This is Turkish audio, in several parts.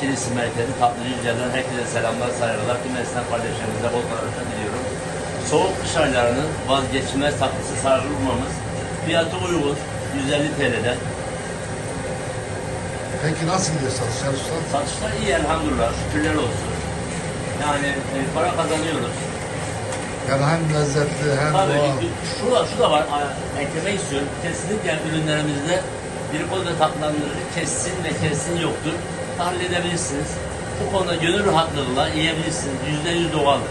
Kilis'in merkezi Tatlıcı Yücel'den herkese selamlar, saygılar. Tüm esnaf kardeşlerimize bol kazançlar diliyorum. Soğuk kış aylarının vazgeçilmez tatlısı sarılmamız. Fiyatı uygun, 150 TL'den. Peki nasıl gidiyor satışlar usta? Satışlar iyi elhamdülillah, şükürler olsun. Yani e, para kazanıyoruz. Yani hem lezzetli hem Tabii doğal. şu da, şu da var, eklemek istiyorum. Kesinlikle ürünlerimizde bir konuda tatlandırıcı kesin ve kesin yoktur. Tahlil edebilirsiniz. Bu konuda gönül rahatlığıyla yiyebilirsiniz. Yüzde yüz doğaldır.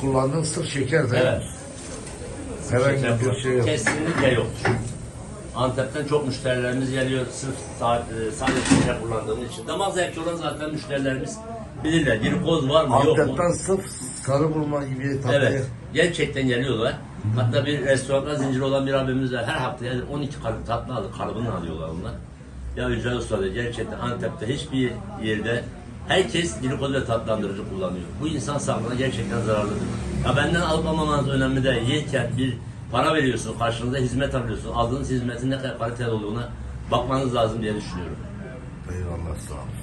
Kullandığın sırf şeker de Evet. Herhangi bir yok. şey yok. Kesinlikle yoktur. Antep'ten çok müşterilerimiz geliyor sırf saat, e, sadece şeker kullandığımız için. Damak zevki olan zaten müşterilerimiz bilirler. Bir koz var mı yok mu? Antep'ten sırf sarı bulma gibi tatlı. Evet. Gerçekten geliyorlar. Hatta bir restoranda zinciri olan bir abimiz var. Her hafta yani 12 kalıp tatlı alır. Kalıbını alıyorlar onlar. Ya Yücel Usta diyor, gerçekten Antep'te hiçbir yerde herkes glikoz ve tatlandırıcı kullanıyor. Bu insan sağlığına gerçekten zararlıdır. Ya benden alıp almamanız önemli değil. Yerken bir para veriyorsun, karşılığında hizmet alıyorsun. Aldığınız hizmetin ne kadar kaliteli olduğuna bakmanız lazım diye düşünüyorum. Eyvallah sağ ol.